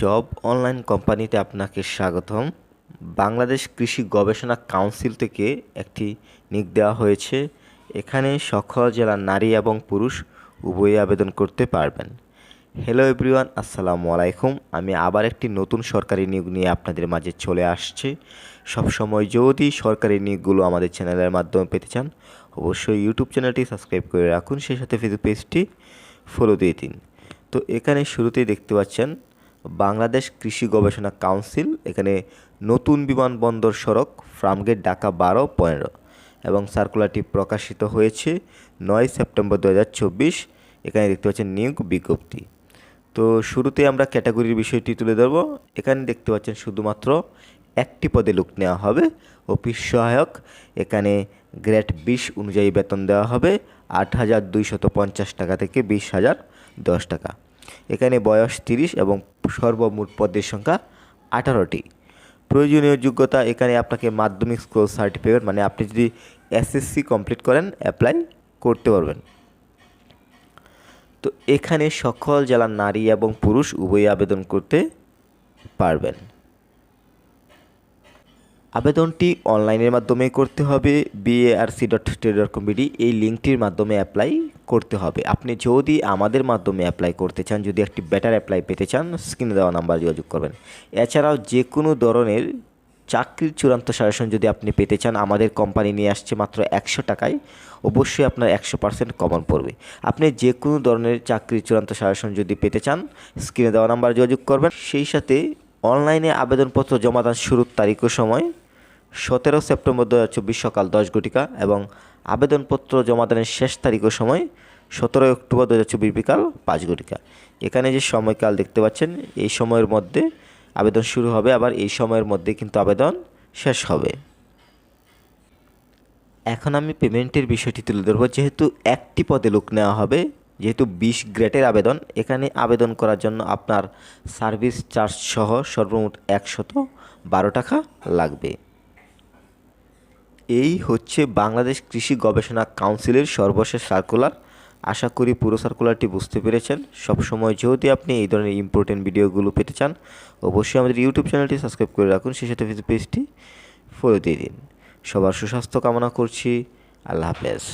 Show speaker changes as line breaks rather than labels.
Job online কোম্পানিতে আপনাকে স্বাগতম। বাংলাদেশ কৃষি গবেষণা কাউন্সিল থেকে একটি নিক দেওয়া হয়েছে। এখানে সকল জেলার নারী এবং পুরুষ উভয়ই আবেদন করতে পারবেন। হ্যালো এভরিওয়ান আসসালামু আলাইকুম। আমি আবার একটি নতুন সরকারি নিয়োগ নিয়ে আপনাদের মাঝে চলে আসছি। সবসময় যদি সরকারি নিয়োগগুলো আমাদের চ্যানেলের মাধ্যমে পেতে চান, অবশ্যই ইউটিউব চ্যানেলটি সাবস্ক্রাইব করে রাখুন। সেই সাথে ফেসবুক পেজটি ফলো দিয়ে দিন। তো এখানে শুরুতেই দেখতে পাচ্ছেন বাংলাদেশ কৃষি গবেষণা কাউন্সিল, এখানে নতুন বিমানবন্দর সড়ক, ফার্মগেট ঢাকা বারো, পনেরো এবং সার্কুলারটি প্রকাশিত হয়েছে নয় সেপ্টেম্বর দু হাজার চব্বিশ। এখানে দেখতে পাচ্ছেন নিয়োগ বিজ্ঞপ্তি। তো শুরুতে আমরা ক্যাটাগরির বিষয়টি তুলে ধরবো। এখানে দেখতে পাচ্ছেন শুধুমাত্র একটি পদে লোক নেওয়া হবে, অফিস সহায়ক। এখানে গ্রেড বিশ অনুযায়ী বেতন দেওয়া হবে, আট হাজার দুইশত পঞ্চাশ টাকা থেকে বিশ হাজার দশ টাকা। এখানে বয়স তিরিশ এবং সর্বমোট পদের সংখ্যা আঠারোটি। প্রয়োজনীয় যোগ্যতা এখানে আপনাকে মাধ্যমিক স্কুল সার্টিফিকেট মানে আপনি যদি এসএসসি কমপ্লিট করেন অ্যাপ্লাই করতে পারবেন। তো এখানে সকল জেলার নারী এবং পুরুষ উভয়ই আবেদন করতে পারবেন। আবেদনটি অনলাইনের মাধ্যমে করতে হবে বিএআরসি ডট ডট কম এই লিঙ্কটির মাধ্যমে অ্যাপ্লাই করতে হবে। আপনি যদি আমাদের মাধ্যমে অ্যাপ্লাই করতে চান, যদি একটি বেটার অ্যাপ্লাই পেতে চান স্ক্রিনে দেওয়া নাম্বার যোগাযোগ করবেন। এছাড়াও যে কোনো ধরনের চাকরির চূড়ান্ত সাজেশন যদি আপনি পেতে চান, আমাদের কোম্পানি নিয়ে আসছে মাত্র একশো টাকায়, অবশ্যই আপনার একশো পার্সেন্ট কমন পড়বে। আপনি যে কোনো ধরনের চাকরির চূড়ান্ত সাজেশন যদি পেতে চান স্ক্রিনে দেওয়া নাম্বার যোগাযোগ করবেন। সেই সাথে অনলাইনে আবেদনপত্র জমা দান শুরুর তারিখ সময় সতেরো সেপ্টেম্বর দু হাজার চব্বিশ সকাল দশ ঘটিকা এবং আবেদনপত্র জমাদানের শেষ তারিখ ও সময় সতেরোই অক্টোবর দু হাজার চব্বিশ বিকাল পাঁচ ঘটিকা এখানে যে সময়কাল দেখতে পাচ্ছেন, এই সময়ের মধ্যে আবেদন শুরু হবে, আবার এই সময়ের মধ্যে কিন্তু আবেদন শেষ হবে। এখন আমি পেমেন্টের বিষয়টি তুলে ধরবো। যেহেতু একটি পদে লোক নেওয়া হবে, যেহেতু বিশ গ্রেডের আবেদন, এখানে আবেদন করার জন্য আপনার সার্ভিস চার্জ সহ সর্বমোট একশত বারো টাকা লাগবে। এই হচ্ছে বাংলাদেশ কৃষি গবেষণা কাউন্সিলের সর্বশেষ সার্কুলার। আশা করি পুরো সার্কুলারটি বুঝতে পেরেছেন। সবসময় যদি আপনি এই ধরনের ইম্পর্টেন্ট ভিডিওগুলো পেতে চান, অবশ্যই আমাদের ইউটিউব চ্যানেলটি সাবস্ক্রাইব করে রাখুন। সেই সাথে পেজটি ফলো দিয়ে দিন। সবার সুস্বাস্থ্য কামনা করছি। আল্লাহ হাফেজ।